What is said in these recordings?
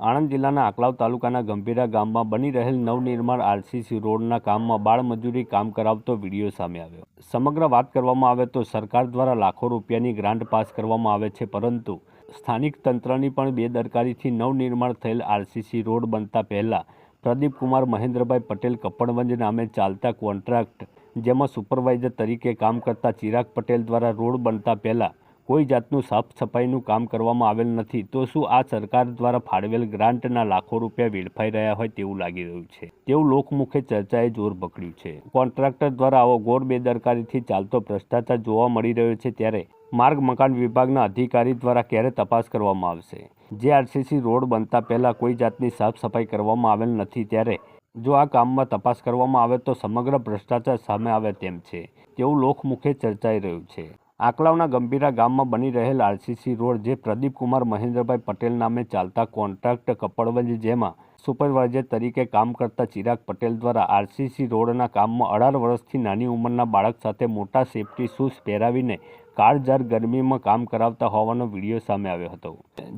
આણંદ જિલ્લાના આકલાવ તાલુકાના ગંભીરા ગામમાં બની રહેલ નવનિર્માણ આરસીસી રોડના કામમાં બાળમજૂરી કામ કરાવતો વીડિયો સામે આવ્યો. સમગ્ર વાત કરવામાં આવે તો સરકાર દ્વારા લાખો રૂપિયાની ગ્રાન્ટ પાસ કરવામાં આવે છે, પરંતુ સ્થાનિક તંત્રની પણ બેદરકારીથી નવનિર્માણ થયેલ આરસીસી રોડ બનતા પહેલાં પ્રદીપકુમાર મહેન્દ્રભાઈ પટેલ કપડવંજ નામે ચાલતા કોન્ટ્રાક્ટ, જેમાં સુપરવાઇઝર તરીકે કામ કરતા ચિરાગ પટેલ દ્વારા રોડ બનતા પહેલાં કોઈ જાતનું સાફ સફાઈનું કામ કરવામાં આવેલ નથી, તો શું આ સરકાર દ્વારા ફાળવેલ ગ્રાન્ટના લાખો રૂપિયા વેડફાઈ રહ્યા હોય તેવું લાગી રહ્યું છે? તેવું લોકમુખે ચર્ચાએ જોર પકડ્યું છે. કોન્ટ્રાક્ટર દ્વારા આવો ગોર બેદરકારીથી ચાલતો ભ્રષ્ટાચાર જોવા મળી રહ્યો છે ત્યારે માર્ગ મકાન વિભાગના અધિકારી દ્વારા ક્યારે તપાસ કરવામાં આવશે? જે આરસીસી રોડ બનતા પહેલાં કોઈ જાતની સાફ સફાઈ કરવામાં આવેલ નથી ત્યારે જો આ કામમાં તપાસ કરવામાં આવે તો સમગ્ર ભ્રષ્ટાચાર સામે આવે તેમ છે, તેવું લોકમુખે ચર્ચાઈ રહ્યું છે. આકલાવના ગંભીરા ગામમાં બની રહેલ આરસીસી રોડ જે પ્રદીપકુમાર મહેન્દ્રભાઈ પટેલ નામે ચાલતા કોન્ટ્રાક્ટ કપડવંજ જેમાં સુપરવાઇઝર તરીકે કામ કરતા ચિરાગ પટેલ દ્વારા આરસીસી રોડના કામમાં અઢાર વર્ષથી નાની ઉંમરના બાળક સાથે મોટા સેફટી શૂઝ પહેરાવીને કાળઝાળ ગરમીમાં કામ કરાવતા હોવાનો વીડિયો સામે આવ્યો હતો,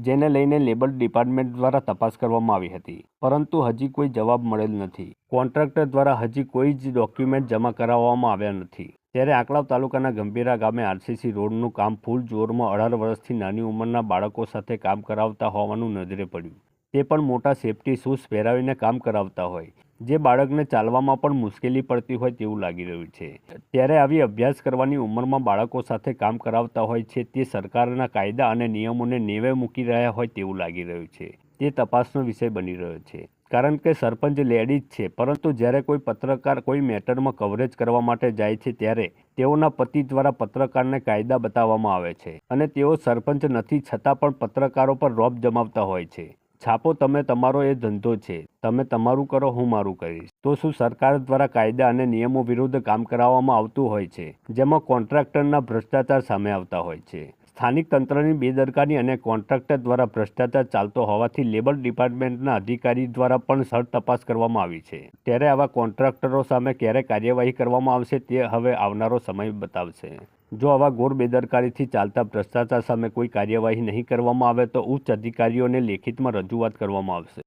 જેને લઈને લેબર ડિપાર્ટમેન્ટ દ્વારા તપાસ કરવામાં આવી હતી. પરંતુ હજી કોઈ જવાબ મળેલ નથી. કોન્ટ્રાક્ટર દ્વારા હજી કોઈ જ ડોક્યુમેન્ટ જમા કરાવવામાં આવ્યા નથી. ત્યારે આંકડાવ તાલુકાના ગંભીરા ગામે આરસીસી રોડનું કામ ફૂલ જોરમાં અઢાર વર્ષથી નાની ઉંમરના બાળકો સાથે કામ કરાવતા હોવાનું નજરે પડ્યું. તે પણ મોટા સેફટી શૂઝ પહેરાવીને કામ કરાવતા હોય. જે બાળકને ચાલવામાં પણ મુશ્કેલી પડતી હોય તેવું લાગી રહ્યું છે. ત્યારે આવી અભ્યાસ કરવાની ઉંમરમાં બાળકો સાથે કામ કરાવતા હોય છે તે સરકારના કાયદા અને નિયમોને નેવે મૂકી રહ્યા હોય તેવું લાગી રહ્યું છે. તે તપાસનો વિષય બની રહ્યો છે. કારણ કે સરપંચ લેડીઝ છે, પરંતુ જ્યારે કોઈ પત્રકાર કોઈ મેટરમાં કવરેજ કરવા માટે જાય છે ત્યારે તેઓના પતિ દ્વારા પત્રકારને કાયદા બતાવવામાં આવે છે અને તેઓ સરપંચ નથી છતાં પણ પત્રકારો પર રોબ જમાવતા હોય છે. છાપો તમે તમારો એ ધંધો છે. તમે તમારું કરો, હું મારું કરીશ. તો શું સરકાર દ્વારા કાયદા અને નિયમો વિરુદ્ધ કામ કરાવવામાં આવતું હોય છે? જેમાં કોન્ટ્રાક્ટરના ભ્રષ્ટાચાર સામે આવતા હોય છે. સ્થાનિક તંત્રની બેદરકારી અને કોન્ટ્રાક્ટર દ્વારા ભ્રષ્ટાચાર ચાલતો હોવાથી લેબર ડિપાર્ટમેન્ટના અધિકારી દ્વારા પણ સર તપાસ કરવામાં આવી છે. ત્યારે આવા કોન્ટ્રાક્ટરો સામે ક્યારે કાર્યવાહી કરવામાં આવશે તે હવે આવનારો સમય બતાવશે. જો આવા ગોર બેદરકારીથી ચાલતા ભ્રષ્ટાચાર સામે કોઈ કાર્યવાહી નહીં કરવામાં આવે તો ઉચ્ચ અધિકારીઓને લેખિતમાં રજૂઆત કરવામાં આવશે.